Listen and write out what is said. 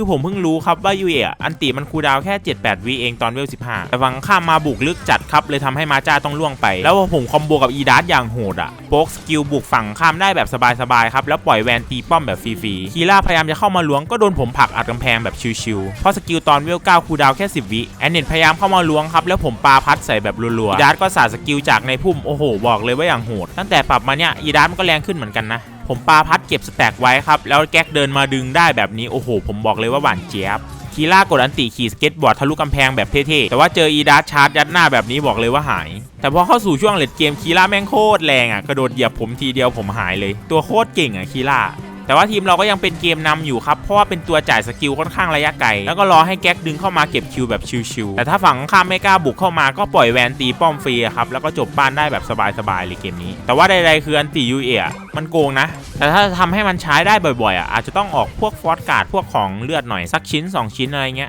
คือผมเพิ่งรู้ครับว่ายูเอะอันติมันคูดาวแค่ 7-8วิเองตอนเวล15 แต่ฝั่งข้ามมาบุกลึกจัดครับเลยทำให้มาจ้าต้องล่วงไป แล้วพอผมคอมโบกับอีดาร์อย่างโหดอะโป๊กสกิลบุกฝั่งข้ามได้แบบสบายๆครับแล้วปล่อยแวนตีป้อมแบบฟรีๆคีล่าพยายามจะเข้ามาล้วงก็โดนผมผลักอัดกำแพงแบบชิวๆเพราะสกิลตอนเวล9คูดาวแค่ 10 วิแอนเนตพยายามเข้ามาล้วงครับแล้วผมปาพัดใส่แบบรัวๆอีดาร์ก็สาดสกิลจากในพุ่มโอ้โหบอกเลยว่าอย่างโหด ตั้งแต่ปรับมาเนี่ยอีดาร์มันก็แรงขึ้นเหมือนกันนะ ผมปาพัดเก็บสแต็กไว้ครับ แล้วแก๊กเดินมาดึงได้แบบนี้ โอ้โห ผมบอกเลยว่าหวานเจี๊ยบคีล่ากดอันติขี่สเก็ตบอร์ดทะลุกำแพงแบบเท่ๆ แต่ว่าเจออีดาร์ชาร์จยัดหน้าแบบนี้บอกเลยว่าหาย แต่พอเข้าสู่ช่วงเลดเกมคีล่าแม่งโคตรแรงอะ กระโดดเหยียบผมทีเดียวผมหายเลย ตัวโคตรเก่งอะคีล่า แต่ว่าทีมเราก็ยังเป็นเกมนำอยู่ครับ เพราะว่าเป็นตัวจ่ายสกิลค่อนข้างระยะไกล แล้วก็รอให้แก๊กดึงเข้ามาเก็บคิวแบบชิวๆ แต่ถ้าฝั่งข้ามไม่กล้าบุกเข้ามาก็ปล่อยแวนตีป้อมฟรีครับ แล้วก็จบบ้านได้แบบสบายๆเลยเกมนี้ แต่ว่าใดๆคืออันตียูเอะมันโกงนะ แต่ถ้าทำให้มันใช้ได้บ่อยๆอะอาจจะต้องออกพวกฟอสการ์ดพวกของเลือดหน่อยสักชิ้น 2 ชิ้นอะไรเงี้ย